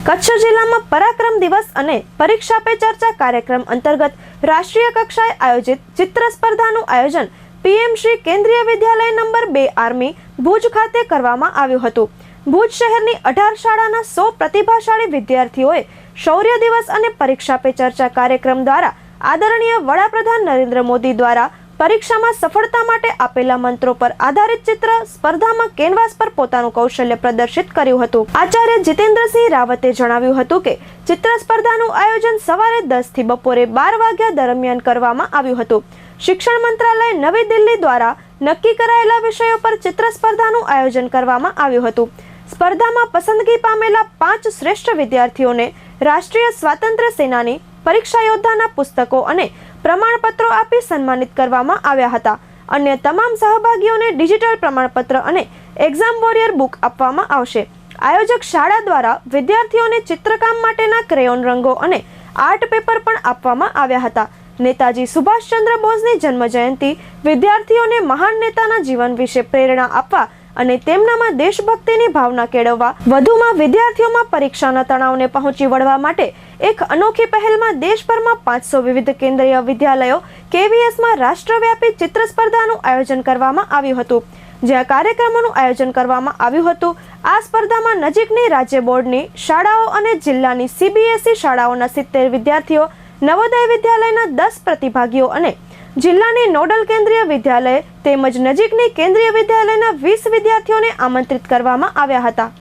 કચ્છ જિલ્લામાં પરાક્રમ દિવસ અને પરીક્ષા પે ચર્ચા કાર્યક્રમ અંતર્ગત રાષ્ટ્રીય કક્ષાએ આયોજિત ચિત્ર સ્પર્ધાનું આયોજન પીએમ શ્રી કેન્દ્રીય વિદ્યાલય નંબર બે આર્મી ભુજ ખાતે કરવામાં આવ્યું હતું. ભુજ શહેરની અઢાર શાળાના સો પ્રતિભાશાળી વિદ્યાર્થીઓએ શૌર્ય દિવસ અને પરીક્ષા પે ચર્ચા કાર્યક્રમ દ્વારા આદરણીય વડાપ્રધાન નરેન્દ્ર મોદી દ્વારા પરીક્ષામાં સફળતા માટે આપેલા મંત્રો પર આધારિત ચિત્ર, સ્પર્ધામાં કેનવાસ પર પોતાનું કૌશલ્ય પ્રદર્શિત કર્યું હતું. આચાર્ય જીતેન્દ્રસિંહ રાવતે જણાવ્યું હતું કે, ચિત્ર સ્પર્ધાનું આયોજન સવારે દસથી બપોરે બાર વાગ્યા દરમિયાન કરવામાં આવ્યું હતું. શિક્ષણ મંત્રાલય નવી દિલ્હી દ્વારા નક્કી કરાયેલા વિષયો પર ચિત્ર સ્પર્ધાનું આયોજન કરવામાં આવ્યું હતું. સ્પર્ધામાં પસંદગી પામેલા પાંચ શ્રેષ્ઠ વિદ્યાર્થીઓને રાષ્ટ્રીય સ્વાતંત્ર્ય સેનાની પરીક્ષા યોદ્ધાના પુસ્તકો અને પ્રમાણપત્રો આપી સન્માનિત કરવામાં આવ્યા હતા. અન્ય તમામ સહભાગીઓને ડિજિટલ પ્રમાણપત્ર અને એક્ઝામ વોરિયર બુક આપવામાં આવશે. આયોજક શાળા દ્વારા વિદ્યાર્થીઓને ચિત્રકામ માટેના ક્રેયોન રંગો અને આર્ટ પેપર પણ આપવામાં આવ્યા હતા. નેતાજી સુભાષચંદ્ર બોઝની જન્મ જયંતિ વિદ્યાર્થીઓને મહાન નેતાના જીવન વિશે પ્રેરણા આપવા અને તેમનામાં દેશભક્તિની ભાવના કેળવવા, વધુમાં વિદ્યાર્થીઓમાં પરીક્ષાના તણાવને પહોંચી વળવા માટે એક અનોખી પહેલમાં દેશભરમાં પાંચસો વિવિધ કેન્દ્રીય વિદ્યાલયો, કેવીએસમાં રાષ્ટ્રવ્યાપી ચિત્ર સ્પર્ધાનું આયોજન કરવામાં આવ્યું હતું. જ્યાં કાર્યક્રમોનું આયોજન કરવામાં આવ્યું હતું, આ સ્પર્ધામાં નજીકની રાજ્ય બોર્ડની શાળાઓ અને જિલ્લાની સીબીએસઈ શાળાઓના સિત્તેર વિદ્યાર્થીઓ, નવોદય વિદ્યાલયના દસ પ્રતિભાગીઓ અને જિલ્લાની નોડલ કેન્દ્રીય વિદ્યાલય તેમજ નજીકની કેન્દ્રીય વિદ્યાલયના વીસ વિદ્યાર્થીઓને આમંત્રિત કરવામાં આવ્યા હતા.